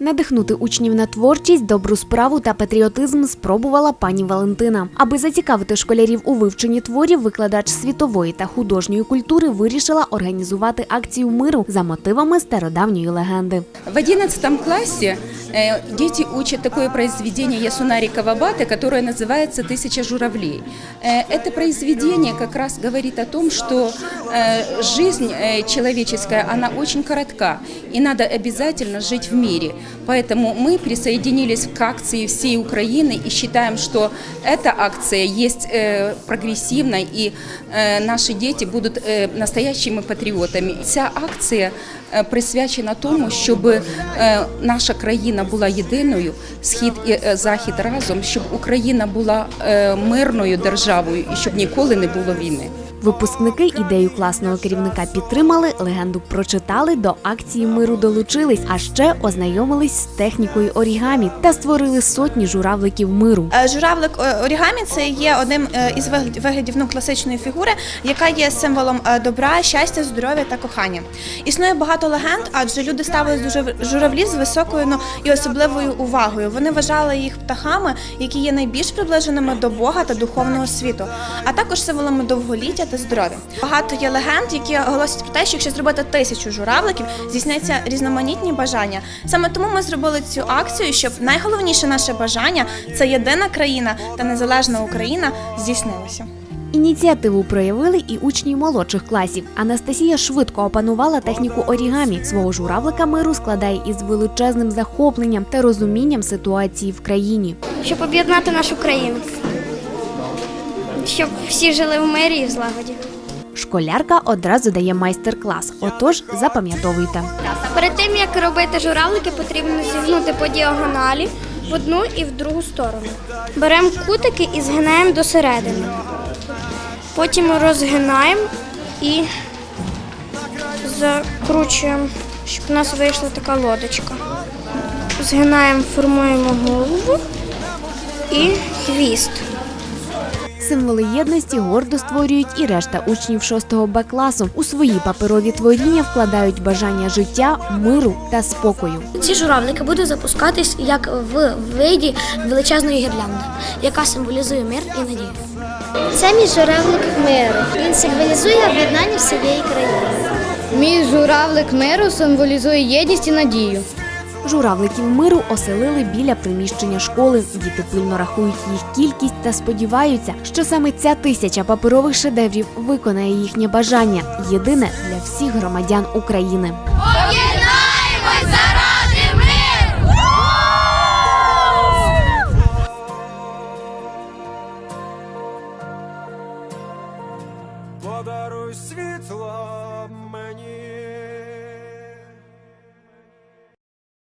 Надихнути учнів на творчість, добру справу та патріотизм спробувала пані Валентина. Аби зацікавити школярів у вивченні творів, викладач світової та художньої культури вирішила організувати акцію миру за мотивами стародавньої легенди. В 11 классе э, дети учат такое произведение Ясунари Кавабаты, которое называется «Тысяча журавлей». Э, это произведение как раз говорит о том, что э, жизнь э, человеческая, она очень коротка, и надо обязательно жить в мире. Поэтому мы присоединились к акции всей Украины и считаем, что эта акция есть э, прогрессивной, и э, наши дети будут э, настоящими патріотами. Ця акція е, присвячена тому, щоб е, наша країна була єдиною, схід і е, захід разом, щоб Україна була е, мирною державою і щоб ніколи не було війни. Випускники ідею класного керівника підтримали, легенду прочитали, до акції миру долучились, а ще ознайомились з технікою орігамі та створили сотні журавликів миру. Е, Журавлик е, орігамі це є одним е, із вигля- виглядів ну, класичної фігури, яка є символом добра, щастя, здоров'я та кохання. Існує багато легенд, адже люди ставились до журавлів з високою ну, і особливою увагою. Вони вважали їх птахами, які є найбільш приближеними до Бога та духовного світу, а також символами довголіття та здоров'я. Багато є легенд, які оголосять про те, що якщо зробити тисячу журавликів, здійсняться різноманітні бажання. Саме тому ми зробили цю акцію, щоб найголовніше наше бажання це єдина країна та незалежна Україна здійснилося. Ініціативу проявили і учні молодших класів. Анастасія швидко опанувала техніку орігамі. Свого журавлика миру складає із величезним захопленням та розумінням ситуації в країні. щоб об'єднати нашу країну, щоб всі жили в мирі і в злагоді. Школярка одразу дає майстер-клас. Отож, запам'ятовуйте. Перед тим як робити журавлики, потрібно зігнути по діагоналі в одну і в другу сторону. Беремо кутики і згинаємо до середини. Потім розгинаємо і закручуємо, щоб у нас вийшла така лодочка. Згинаємо, формуємо голову і хвіст. Символи єдності гордо створюють і решта учнів 6 Б класу. У свої паперові творіння вкладають бажання життя, миру та спокою. Ці журавлики будуть запускатись як в виді величезної гірлянди, яка символізує мир і надію. Це мій журавлик миру. Він символізує об'єднання всієї країни. Мій журавлик миру символізує єдність і надію. Журавликів миру оселили біля приміщення школи. Діти пильно рахують їх кількість та сподіваються, що саме ця тисяча паперових шедеврів виконає їхнє бажання єдине для всіх громадян України. Подаруй світло мені.